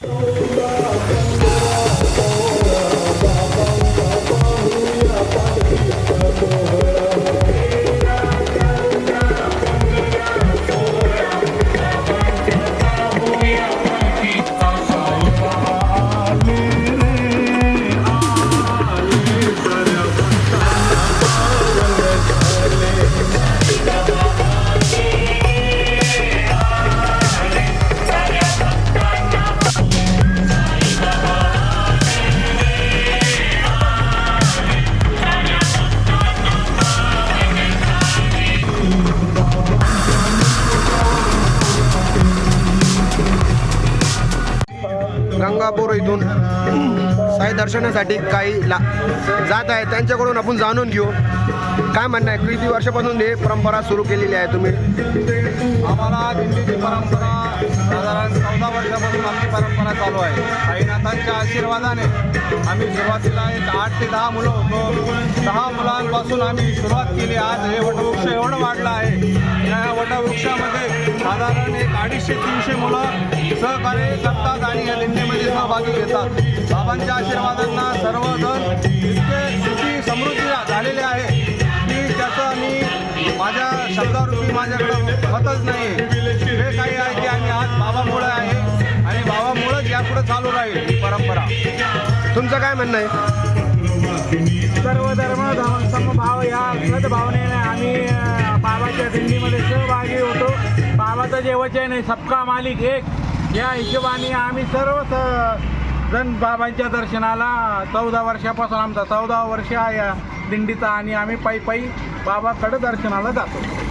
Oh. Gangapur इथून साई दर्शनासाठी काही ला जात आहे. त्यांच्याकडून आपण जाणून घेऊ. काय म्हणणं आहे? किती वर्षापासून हे परंपरा सुरू केलेली आहे तुम्ही? आम्हाला दिंडीची परंपरा साधारण चौदा वर्षापासून आमची परंपरा चालू आहे. साईनाथांच्या आशीर्वादाने आम्ही सुरुवातीला एक आठ ते दहा मुलं होतो. दहा मुलांपासून आम्ही सुरुवात केली. आज हे वटवृक्ष एवढं वाढलं आहे. या वटवृक्षामध्ये साधारण एक अडीचशे तीनशे मुलं सहकार्य करतात आणि या दिंडीमध्ये सहभागी घेतात. बाबांच्या आशीर्वादांना सर्वजण इतके सुखी समृद्धी झालेले आहे की त्याचं मी माझ्या शब्दावरती माझ्याकडं होतच नाही हे काही आहे की आम्ही आज बाबामुळे आहे आणि बाबामुळेच यापुढे चालू राहील परंपरा. तुमचं काय म्हणणं आहे? सर्व धर्म समभाव या सद्भावने जे वचन आहे सबका मालिक एक. या हिशोबाने आम्ही सर्व जण बाबांच्या दर्शनाला चौदा वर्षापासून आमचा चौदा वर्ष या दिंडीचा आणि आम्ही पायी पायी बाबाकडे दर्शनाला जातो.